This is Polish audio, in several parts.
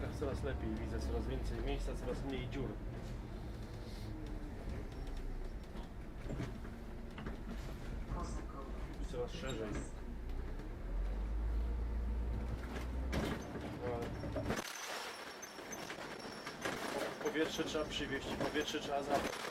piaskach coraz lepiej widzę, coraz więcej miejsca, coraz mniej dziur. I coraz szerzej. No. Powietrze trzeba przywieźć, powietrze trzeba zabrać.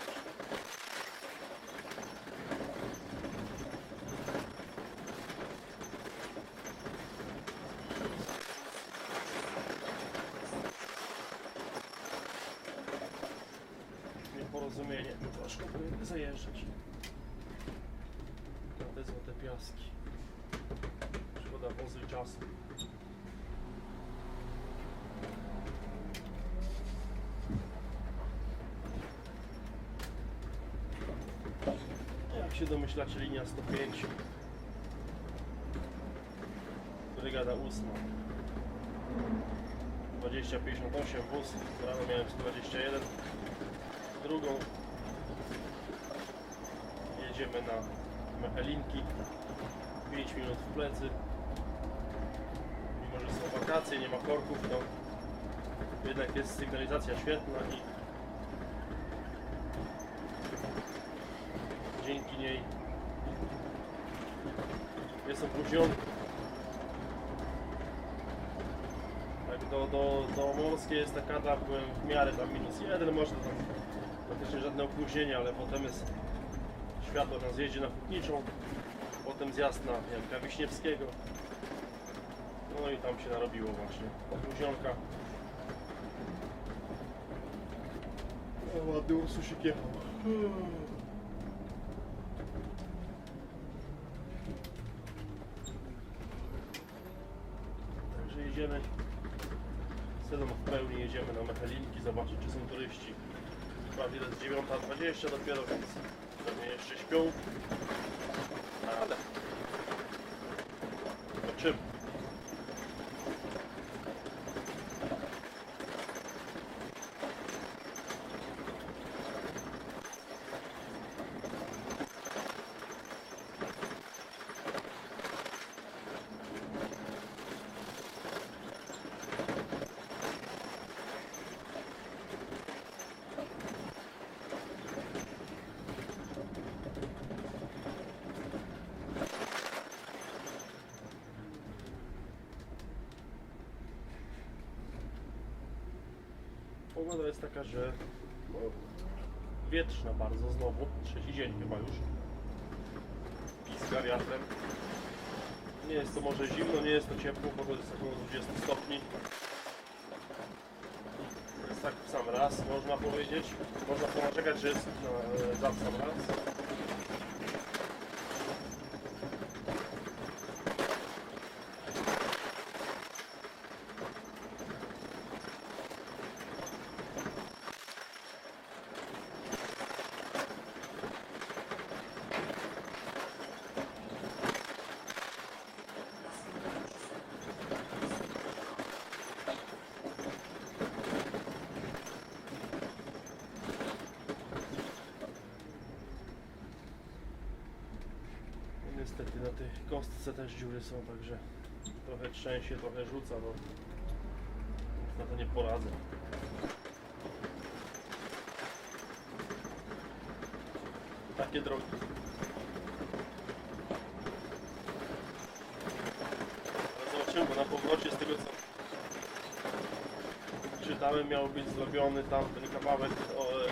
Nieporozumienie, troszkę powinien zajeżdżać. Na te złote piaski. Szkoda wozy czasu. Jak się domyślacie, linia 105. Brygada 8. 2058 wóz, rano miałem 121. Drugą jedziemy na Mechelinki. 5 minut w plecy. Mimo, że są wakacje, nie ma korków, to jednak jest sygnalizacja świetna i dzięki niej jest opóźniony. Tak, do, do, do Morskiej jest taka, byłem w miarę tam minus jeden, może tam praktycznie żadne opóźnienie, ale potem jest światło na zjeździe na Hutniczą, potem zjazd na Janka Wiśniewskiego. No i tam się narobiło właśnie. Opóźnionka. O, ładny ursusik jechał. Także jedziemy. Ceną w pełni jedziemy na Mechelinki, zobaczyć czy są turyści. Wprawdzie jest 9.20 dopiero, więc pewnie jeszcze śpią. Ale zobaczymy. Pogoda jest taka, że no, wietrzna bardzo znowu. Trzeci dzień chyba już. Piska wiatrem. Nie jest to może zimno, nie jest to ciepło, to jest około 20 stopni. Jest tak w sam raz, można powiedzieć. Można ponaczekać, że jest na, za sam raz. Niestety na tej kostce też dziury są, także trochę trzęsie, trochę rzuca, no już na to nie poradzę. Takie drogi. Zobaczymy, bo na powrocie z tego co czytałem miał być zrobiony tam ten kawałek o, e,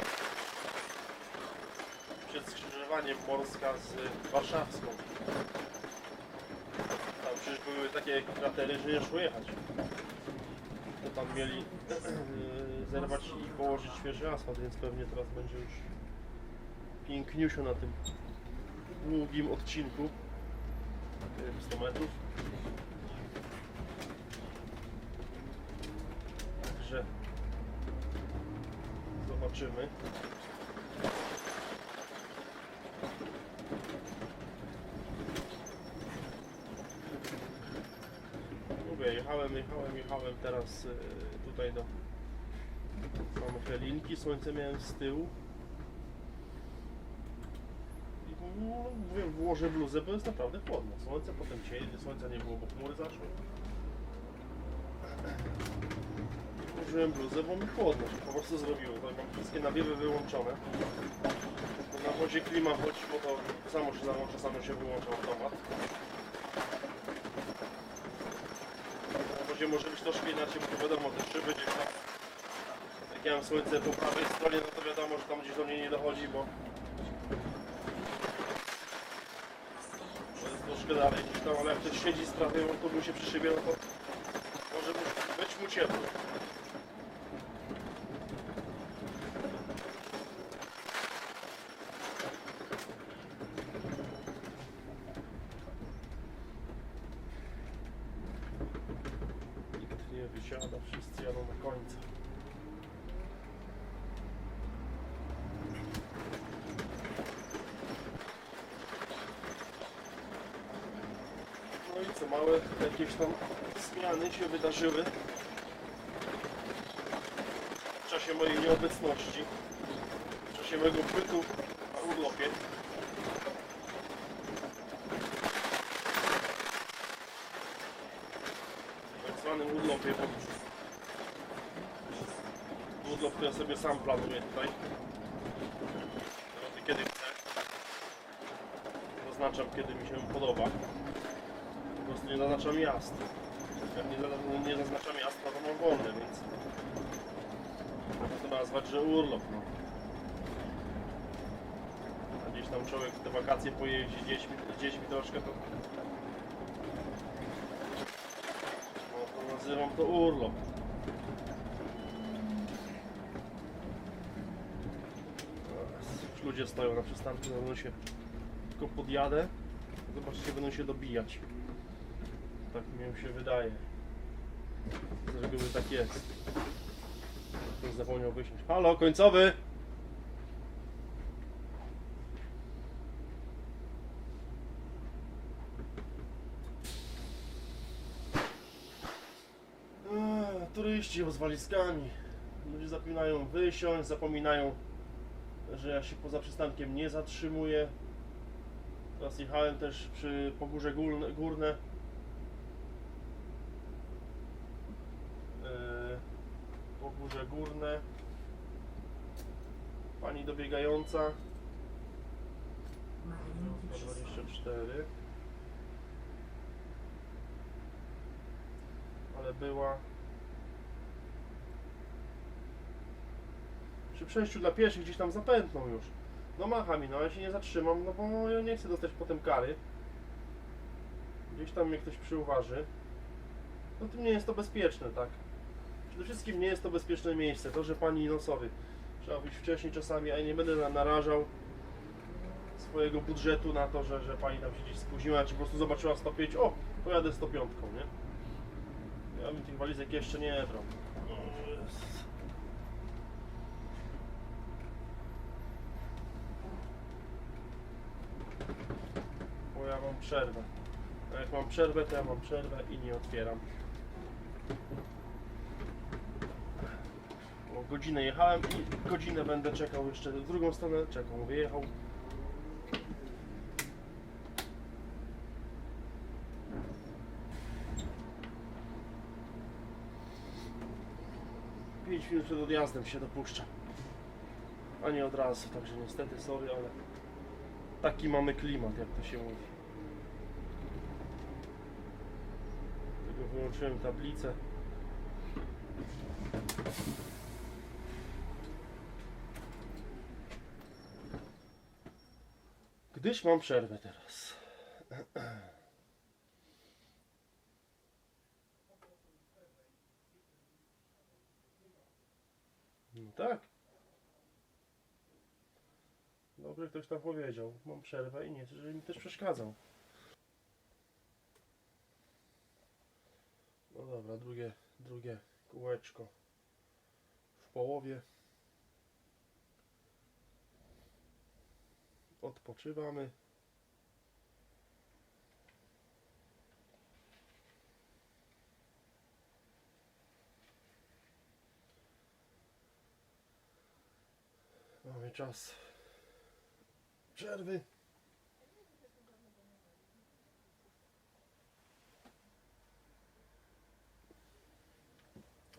przed skrzyżowaniem Polska z Warszawską. Przecież były takie kratery, że nie szło jechać. To tam mieli yy, zerwać i położyć świeży asfalt, więc pewnie teraz będzie już piękniusio na tym długim odcinku. Nie wiem, 100 metrów. Także zobaczymy. Mówię, jechałem, jechałem, jechałem teraz y, tutaj do mamy linki, słońce miałem z tyłu. I no, mówię, włożę bluzę, bo jest naprawdę chłodno. Słońce potem cień, słońca nie było, bo chmury zaszły. założyłem bluzę, bo mi chłodno po prostu zrobiło. Mam wszystkie nawiewy wyłączone. Na wodzie klima chodzi, bo to samo się załącza, samo się wyłącza automat. Na wodzie może być troszkę inaczej, bo to wiadomo, te szyby gdzieś tam jak ja mam słońce po prawej stronie, no to wiadomo, że tam gdzieś do mnie nie dochodzi, bo to jest troszkę dalej gdzieś tam, ale jak ktoś siedzi z prawej autobusie przy szybie, no to może być mu ciepło. Nikt nie wysiada, wszyscy jadą na końcu. No i co, małe jakieś tam zmiany się wydarzyły w czasie mojej nieobecności, w czasie mojego bytu na urlopie. Tak zwanym urlopie, bo urlop ja sobie sam planuję tutaj. Kiedy chcę. Zaznaczam kiedy mi się podoba. Prostu nie zaznaczam. Jak nie, nie zaznaczam to mam wolne, więc można to nazwać, że urlop. No. A gdzieś tam człowiek te wakacje pojeździ dziećmi, dziećmi troszkę, to no, to nazywam to urlop. Już ludzie stoją na przystanku, będą się tylko podjadę. Zobaczcie, będą się dobijać. Tak mi się wydaje. Z reguły tak jest. Ktoś zapomniał wysiąść. Halo, końcowy! Eee, turyści z walizkami. Ludzie zapominają wysiąść, zapominają, że ja się poza przystankiem nie zatrzymuję. Teraz jechałem też przy Pogórze górne. Eee, Pogórze Górne. Pani dobiegająca. 124. Ale była. Przy przejściu dla pieszych gdzieś tam zapętną już. No macha mi, no ja się nie zatrzymam, no bo ja nie chcę dostać potem kary. Gdzieś tam mnie ktoś przyuważy. No tym nie jest to bezpieczne, tak? Przede wszystkim nie jest to bezpieczne miejsce. To, że pani nosowy trzeba być wcześniej czasami, a ja nie będę na- narażał swojego budżetu na to, że, że pani tam się gdzieś spóźniła, czy po prostu zobaczyła 105, o, pojadę 105, nie? Ja bym tych walizek jeszcze nie brał. O, Jezus. Bo ja mam przerwę. A jak mam przerwę, to ja mam przerwę i nie otwieram. Godzinę jechałem i godzinę będę czekał jeszcze w drugą stronę. Czekał, wyjechał. Pięć minut przed odjazdem się dopuszcza. A nie od razu, także niestety sorry, ale taki mamy klimat, jak to się mówi. Tylko wyłączyłem tablicę. Gdyż mam przerwę teraz. No tak. Dobry ktoś tam powiedział. Mam przerwę i nie chcę, żeby mi też przeszkadzał. No dobra, drugie, drugie kółeczko w połowie. Odpoczywamy. Mamy czas przerwy.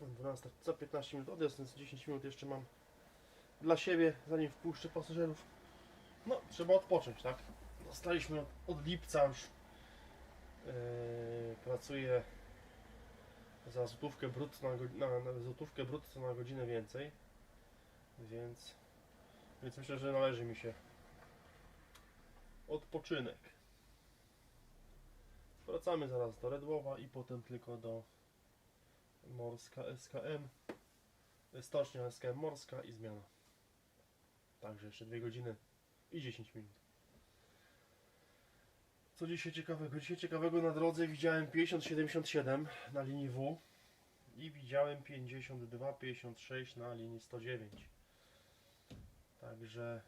12, za 15 minut odjazd, więc 10 minut jeszcze mam dla siebie, zanim wpuszczę pasażerów. No, trzeba odpocząć, tak? Dostaliśmy od, od lipca już. Yy, pracuję za złotówkę brutto na, na, na złotówkę brutto na godzinę więcej. Więc, więc myślę, że należy mi się odpoczynek. Wracamy zaraz do Redłowa i potem tylko do Morska SKM. Stocznia SKM Morska i zmiana. Także jeszcze 2 godziny i 10 minut. Co dzisiaj ciekawego? Dzisiaj ciekawego na drodze widziałem 50-77 na linii W i widziałem 52-56 na linii 109. Także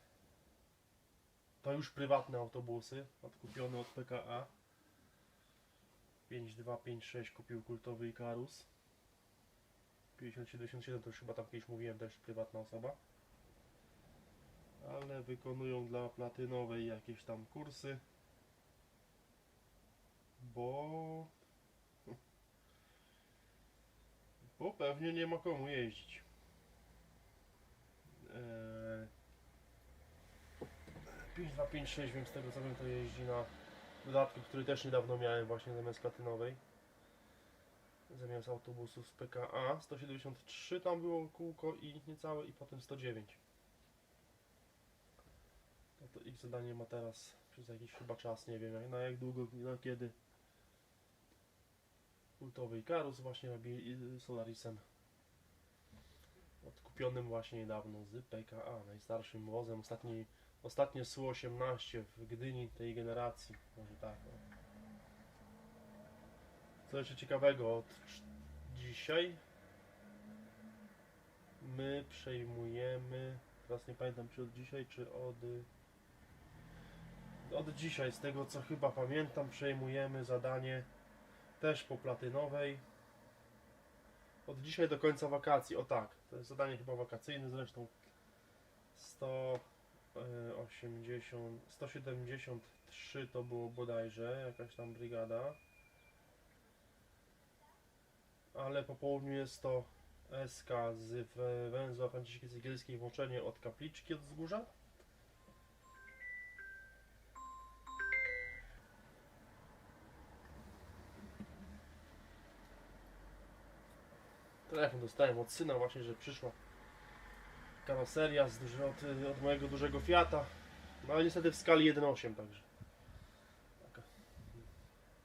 to już prywatne autobusy, odkupione od PKA. 5256 kupił kultowy Ikarus. 5077 to już chyba tam kiedyś mówiłem, też prywatna osoba. Ale wykonują dla platynowej jakieś tam kursy. Bo... Bo pewnie nie ma komu jeździć. Eee... 5256 wiem z tego co wiem to jeździ na dodatku, który też niedawno miałem właśnie zamiast platynowej. Zamiast autobusów z PKA 173 tam było kółko i niecałe i potem 109. No to ich zadanie ma teraz przez jakiś chyba czas, nie wiem jak- na jak długo, na kiedy. Kultowy Ikarus właśnie robi y, Solarisem. Odkupionym właśnie niedawno z PKA, najstarszym wozem. Ostatni, ostatnie SU-18 w Gdyni tej generacji. Może tak. No. Co jeszcze ciekawego od dzisiaj my przejmujemy teraz nie pamiętam czy od dzisiaj czy od y, od dzisiaj z tego co chyba pamiętam przejmujemy zadanie też po platynowej. Od dzisiaj do końca wakacji. O tak to jest zadanie chyba wakacyjne zresztą 180 173 to było bodajże jakaś tam brygada. Ale po południu jest to SK z węzła Franciszki Cegielskiej włączenie od kapliczki od wzgórza. Telefon dostałem od syna właśnie, że przyszła karoseria z duży, od, od mojego dużego Fiata. No ale niestety w skali 1.8 także. Taka.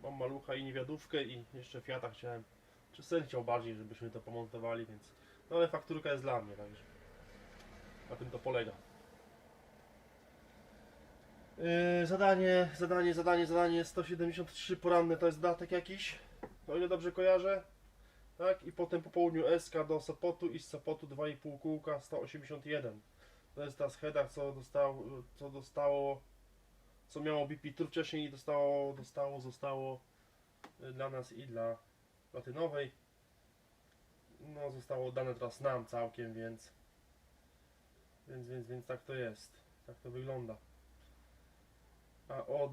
Mam malucha i niewiadówkę i jeszcze Fiata chciałem czy syn chciał bardziej, żebyśmy to pomontowali, więc. No ale fakturka jest dla mnie, także. Na tym to polega. Yy, zadanie, zadanie, zadanie, zadanie 173 poranne to jest datek jakiś, o ile dobrze kojarzę. Tak, i potem po południu SK do Sopotu i z Sopotu 2,5 kółka 181. To jest ta scheda, co dostało, co dostało, co miało BP Tour wcześniej i dostało, dostało, zostało y, dla nas i dla platynowej. No, zostało dane teraz nam całkiem, więc, więc, więc, więc tak to jest. Tak to wygląda. A od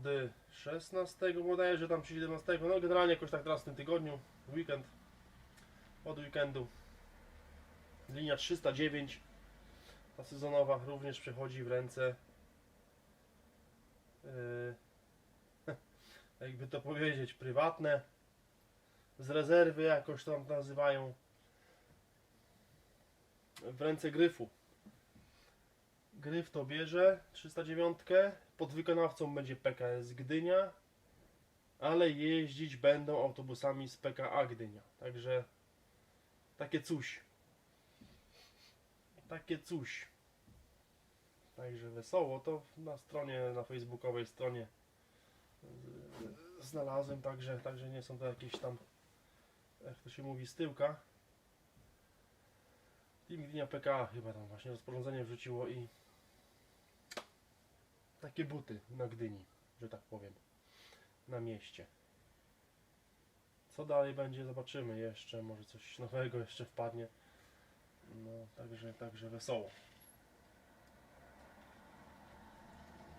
16 bodajże tam czy 17, no generalnie jakoś tak teraz w tym tygodniu, weekend, od weekendu. Linia 309 ta sezonowa również przechodzi w ręce. Yy, jakby to powiedzieć, prywatne. Z rezerwy jakoś tam nazywają. W ręce gryfu. Gryf to bierze 309, pod wykonawcą będzie PKS Gdynia, ale jeździć będą autobusami z PKA Gdynia. Także takie coś. Takie coś. Także wesoło to na stronie, na facebookowej stronie znalazłem, także, także nie są to jakieś tam jak to się mówi, z tyłka. Team Gdynia PKA chyba tam właśnie rozporządzenie wrzuciło i takie buty na Gdyni, że tak powiem, na mieście. Co dalej będzie, zobaczymy jeszcze, może coś nowego jeszcze wpadnie. No, także, także wesoło.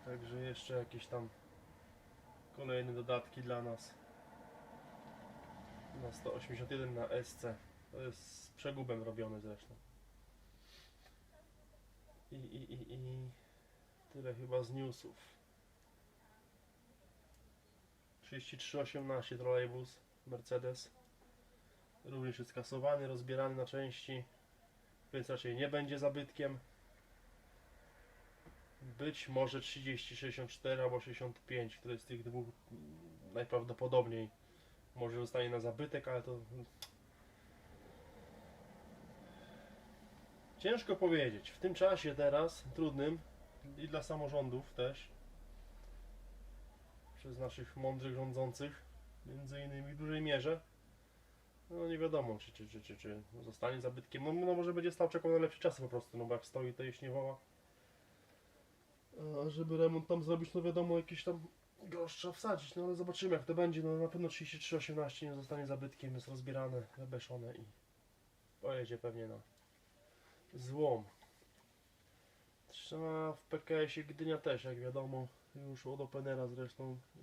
Także jeszcze jakieś tam kolejne dodatki dla nas na 181 na SC To jest z przegubem robione zresztą. I, i, i, i tyle chyba z newsów. 3318 trolejbus Mercedes. Również jest kasowany, rozbierany na części, więc raczej nie będzie zabytkiem. Być może 30, 64 albo 65, który z tych dwóch najprawdopodobniej może zostanie na zabytek, ale to ciężko powiedzieć. W tym czasie teraz, trudnym i dla samorządów też, przez naszych mądrych rządzących, między innymi w dużej mierze, no nie wiadomo, czy, czy, czy, czy, czy zostanie zabytkiem. No, no może będzie stał czekał na lepsze czasy po prostu, no bo jak stoi to już nie woła. A żeby remont tam zrobić, no wiadomo, jakieś tam grosz trzeba wsadzić, no ale zobaczymy jak to będzie. No na pewno 3318 nie zostanie zabytkiem, jest rozbierane, zabeszone i pojedzie pewnie na złom. Trzeba w PKS-ie Gdynia też, jak wiadomo, już od Openera zresztą yy,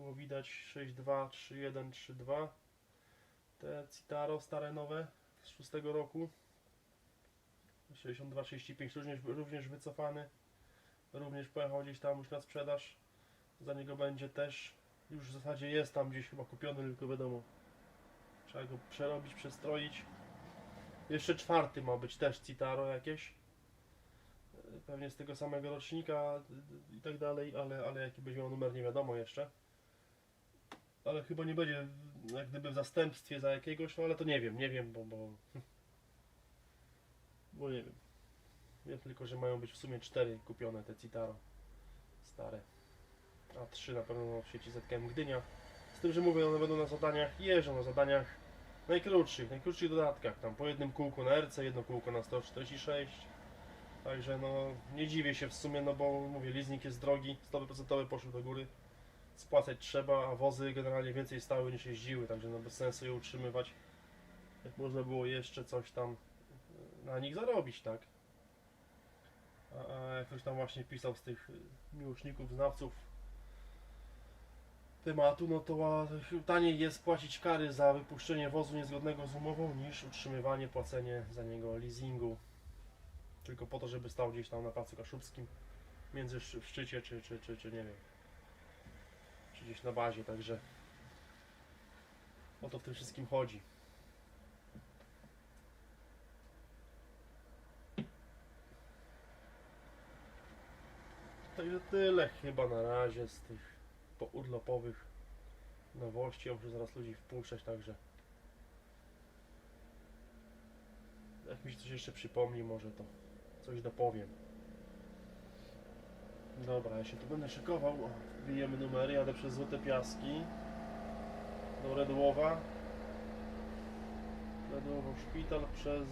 było widać 6.2, 3.1, 3.2. Te Citaro stare nowe z 6 roku. 62-35 również, również wycofany. Również pojechał gdzieś tam już na sprzedaż. Za niego będzie też. Już w zasadzie jest tam gdzieś chyba kupiony, tylko wiadomo. Trzeba go przerobić, przestroić. Jeszcze czwarty ma być też Citaro jakieś. Pewnie z tego samego rocznika i tak dalej, ale, ale jaki będzie miał numer nie wiadomo jeszcze. Ale chyba nie będzie jak gdyby w zastępstwie za jakiegoś, no ale to nie wiem, nie wiem, bo, bo, bo nie wiem. Wiem tylko, że mają być w sumie cztery kupione te Citaro stare. A trzy na pewno w sieci ZKM Gdynia. Z tym, że mówię, one będą na zadaniach, jeżdżą na zadaniach najkrótszych, najkrótszych dodatkach. Tam po jednym kółku na RC, jedno kółko na 146. Także no nie dziwię się w sumie, no bo mówię, leasing jest drogi, stopy procentowe poszły do góry. Spłacać trzeba, a wozy generalnie więcej stały niż jeździły, także no bez sensu je utrzymywać. Jak można było jeszcze coś tam e, na nich zarobić, tak? A, a jak ktoś tam właśnie pisał z tych y, miłośników, znawców tematu, no to taniej jest płacić kary za wypuszczenie wozu niezgodnego z umową niż utrzymywanie, płacenie za niego leasingu. Tylko po to, żeby stał gdzieś tam na placu kaszubskim między szczycie, czy, czy, czy, czy nie wiem, gdzieś na bazie, także o to w tym wszystkim chodzi. Także tyle chyba na razie z tych pourlopowych nowości. Ja muszę zaraz ludzi wpuszczać, także jak mi się coś jeszcze przypomni, może to coś dopowiem. Dobra, ja się tu będę szykował. O, Wbijemy numery, jadę przez Złote Piaski do Redłowa. Redłowo Szpital przez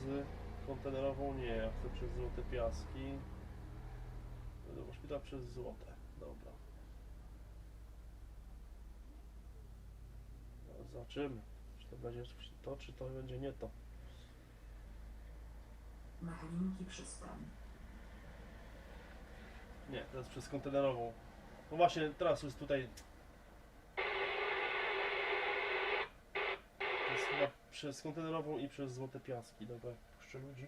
kontenerową nie, ja chcę przez Złote Piaski. Redłowo Szpital przez Złote, dobra. No, zobaczymy, czy to będzie to, czy to będzie nie to. Machalinki przystań. Nie, teraz przez kontenerową. No właśnie, teraz jest tutaj. To jest chyba przez kontenerową i przez Złote Piaski. Dobra, puszczę ludzi.